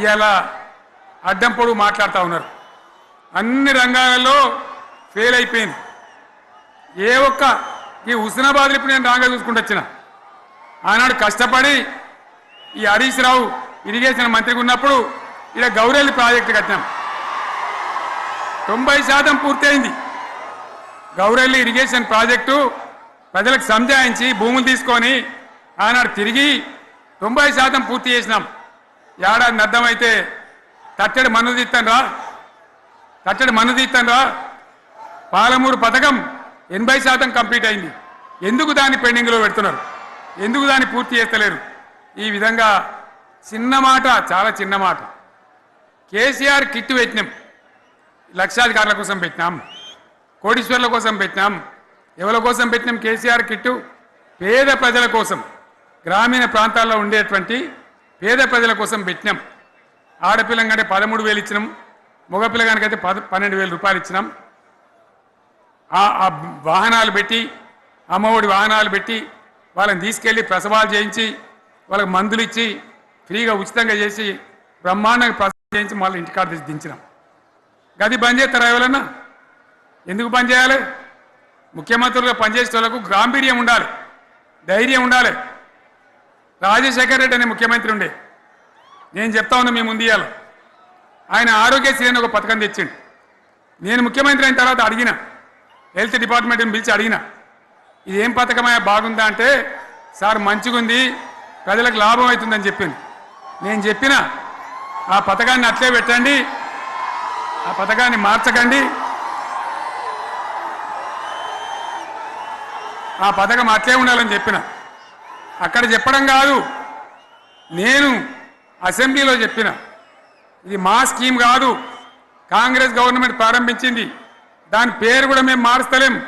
ఇవాళ అడ్డం పొడుగు మాట్లాడుతూ ఉన్నారు. అన్ని రంగాలలో ఫెయిల్ అయిపోయింది. ఏ ఒక్క ఈ హుస్నాబాద్ ఇప్పుడు నేను రాగా చూసుకుంటూ వచ్చిన. ఆనాడు కష్టపడి ఈ హరీష్ రావు ఇరిగేషన్ మంత్రిగా ఉన్నప్పుడు ఇలా గౌరెల్లి ప్రాజెక్టు కట్టాం తొంభై శాతం పూర్తయింది. గౌరెల్లి ఇరిగేషన్ ప్రాజెక్టు ప్రజలకు సంజాయించి భూములు తీసుకొని ఆనాడు తిరిగి తొంభై శాతం పూర్తి చేసినాం. ఏడాది అర్థమైతే తట్టడి మన్ను తీస్తాను రా. తట్టడి మన్ను తీస్తాను రా. పాలమూరు పథకం ఎనభై శాతం కంప్లీట్ అయింది. ఎందుకు దాన్ని పెండింగ్లో పెడుతున్నారు? ఎందుకు దాన్ని పూర్తి చేస్తలేరు? ఈ విధంగా చిన్న మాట చాలా చిన్న మాట. కేసీఆర్ కిట్ పెట్టినాం. లక్షాధికారుల కోసం పెట్టినాం. కోటీశ్వర్ల కోసం పెట్టినాం. ఎవరి కోసం పెట్టినాం కేసీఆర్ కిట్టు? పేద ప్రజల కోసం. గ్రామీణ ప్రాంతాల్లో ఉండేటువంటి పేద ప్రజల కోసం పెట్టినాం. ఆడపిల్లంకంటే పదమూడు వేలు ఇచ్చినాం. మగపిల్లగానికైతే పద పన్నెండు వేల రూపాయలు ఇచ్చినాం. ఆ వాహనాలు పెట్టి అమ్మఒడి వాహనాలు పెట్టి వాళ్ళని తీసుకెళ్ళి ప్రసవాలు చేయించి వాళ్ళకి మందులు ఇచ్చి ఫ్రీగా ఉచితంగా చేసి బ్రహ్మాండంగా ప్రసవం చేయించి మళ్ళీ ఇంటికాడ తెచ్చి దించినాం. గది బంద్ చేస్తారా ఎవరన్నా? ఎందుకు బంద్ చేయాలి? ముఖ్యమంత్రులుగా పనిచేసే వాళ్ళకు గాంభీర్యం ఉండాలి. ధైర్యం ఉండాలి. రాజశేఖర్ రెడ్డి అనే ముఖ్యమంత్రి ఉండే. నేను చెప్తా ఉన్నా మీ ముందు ఆయన ఆరోగ్యశ్రీ అని ఒక పథకం తెచ్చిండు. నేను ముఖ్యమంత్రి అయిన తర్వాత అడిగిన. హెల్త్ డిపార్ట్మెంట్ని పిలిచి అడిగిన. ఇది ఏం పథకమయ్యా? బాగుందా అంటే సార్ మంచిగుంది. ప్రజలకు లాభం అవుతుందని చెప్పింది నేను చెప్పిన ఆ పథకాన్ని అట్లే పెట్టండి. ఆ పథకాన్ని మార్చకండి. ఆ పథకం అట్లే ఉండాలని చెప్పిన. అక్కడ చెప్పడం కాదు. నేను అసెంబ్లీలో చెప్పిన. ఇది మా స్కీమ్ కాదు. కాంగ్రెస్ గవర్నమెంట్ ప్రారంభించింది. దాని పేరు కూడా మేము మారుస్తలేం.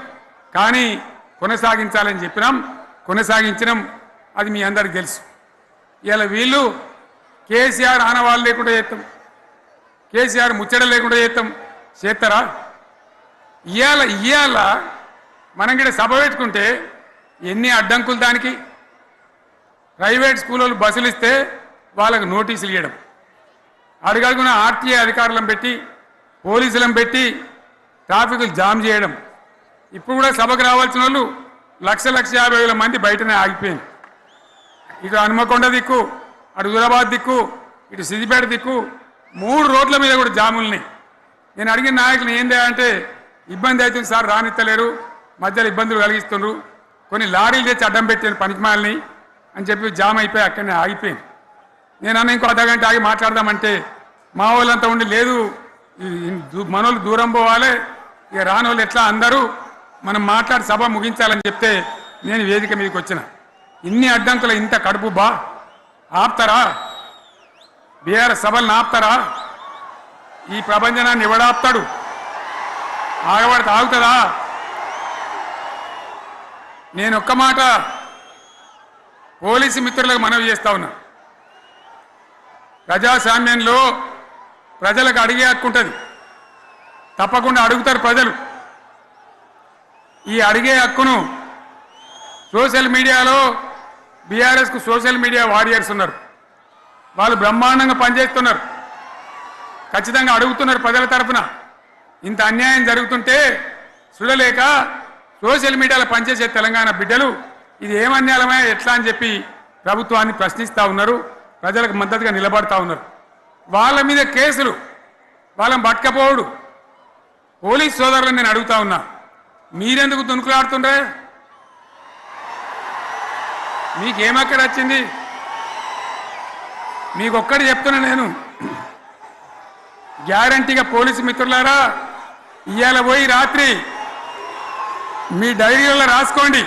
కానీ కొనసాగించాలని చెప్పినాం. కొనసాగించినాం. అది మీ అందరికి తెలుసు. ఇలా వీళ్ళు కేసీఆర్ ఆనవాళ్ళు లేకుండా చేస్తాం. కేసీఆర్ ముచ్చట లేకుండా చేస్తాం. చేస్తారా? ఇవాళ ఇవాళ మనం కూడా సభ పెట్టుకుంటే ఎన్ని అడ్డంకులు దానికి? ప్రైవేట్ స్కూళ్ళు బస్సులు ఇస్తే వాళ్ళకు నోటీసులు ఇవ్వడం అడుగడుగున ఆర్టీఏ అధికారులను పెట్టి పోలీసులను పెట్టి ట్రాఫిక్లు జామ్ చేయడం. ఇప్పుడు కూడా సభకు రావాల్సిన వాళ్ళు లక్ష లక్ష యాభై వేల మంది బయటనే ఆగిపోయింది. ఇటు హనుమకొండ దిక్కు అటు హుజరాబాద్ దిక్కు ఇటు సిద్దిపేట దిక్కు మూడు రోడ్ల మీద కూడా జాములున్నాయి నేను అడిగిన నాయకులు ఏంది అంటే ఇబ్బంది అవుతుంది సార్ రానిత్తలేరు మధ్యలో ఇబ్బందులు కలిగిస్తున్నారు కొన్ని లారీలు తెచ్చి అడ్డం పెట్టాను పనికిమాలని అని చెప్పి జామ్ అయిపోయి అక్కడనే ఆగిపోయింది. నేను అన్న ఇంకో అర్ధగంట ఆగి మాట్లాడదామంటే మా వాళ్ళంతా ఉండి లేదు మనోళ్ళు దూరం పోవాలి ఇక రానోళ్ళు ఎట్లా అందరూ మనం మాట్లాడి సభ ముగించాలని చెప్తే నేను వేదిక మీదకి వచ్చిన. ఇన్ని అడ్డంకులు ఇంత కడుపు బా ఆపుతారా? బీఆర్ఎస్ సభలను ఆపుతారా? ఈ ప్రపంచనాన్ని ఎవడాపుతాడు ఆగబడితే ఆగుతుందా? నేను ఒక్క మాట పోలీసు మిత్రులకు మనవి చేస్తా ఉన్నా. ప్రజాస్వామ్యంలో ప్రజలకు అడిగే హక్కు ఉంటుంది. తప్పకుండా అడుగుతారు ప్రజలు. ఈ అడిగే హక్కును సోషల్ మీడియాలో బీఆర్ఎస్కు సోషల్ మీడియా వారియర్స్ ఉన్నారు. వాళ్ళు బ్రహ్మాండంగా పనిచేస్తున్నారు. ఖచ్చితంగా అడుగుతున్నారు ప్రజల తరఫున. ఇంత అన్యాయం జరుగుతుంటే చూడలేక సోషల్ మీడియాలో పనిచేసే తెలంగాణ బిడ్డలు ఇది ఏం ఎట్లా అని చెప్పి ప్రభుత్వాన్ని ప్రశ్నిస్తూ ఉన్నారు. ప్రజలకు మద్దతుగా నిలబడతా ఉన్నారు. వాళ్ళ మీద కేసులు. వాళ్ళని పట్టకపోవడు. పోలీస్ సోదరులను నేను అడుగుతా ఉన్నా. మీరెందుకు దునుకులాడుతుండ్రే? మీకేమక్కడ వచ్చింది? మీకు ఒక్కటి చెప్తున్నా నేను. గ్యారంటీగా పోలీసు మిత్రులారా ఇవాళ పోయి రాత్రి మీ డైరీలలో రాసుకోండి.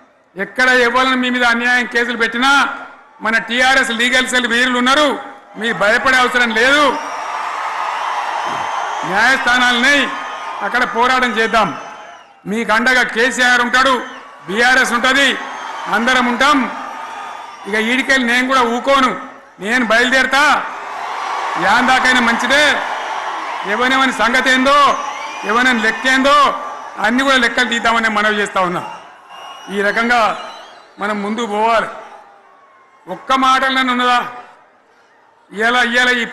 ఎక్కడ ఎవరిని మీ మీద అన్యాయం కేసులు పెట్టినా మన టీఆర్ఎస్ లీగల్ సెల్ వీరులు ఉన్నారు. మీ భయపడే అవసరం లేదు. న్యాయస్థానాలని అక్కడ పోరాటం చేద్దాం. మీకు అండగా కేసీఆర్ ఉంటాడు బీఆర్ఎస్ ఉంటుంది అందరం ఉంటాం. ఇక ఈడికెళ్ళి నేను కూడా ఊకోను. నేను బయలుదేరతా. యాందాకైనా మంచిదే. ఎవరెవరి సంగతి ఏందో ఎవరైనా లెక్క ఏందో అన్ని కూడా లెక్కలు తీద్దామని మనవి చేస్తా ఉన్నా. ఈ రకంగా మనం ముందు పోవాలి. ఒక్క మాటలను ఉన్నదా? ఇలా ఇలా ఈ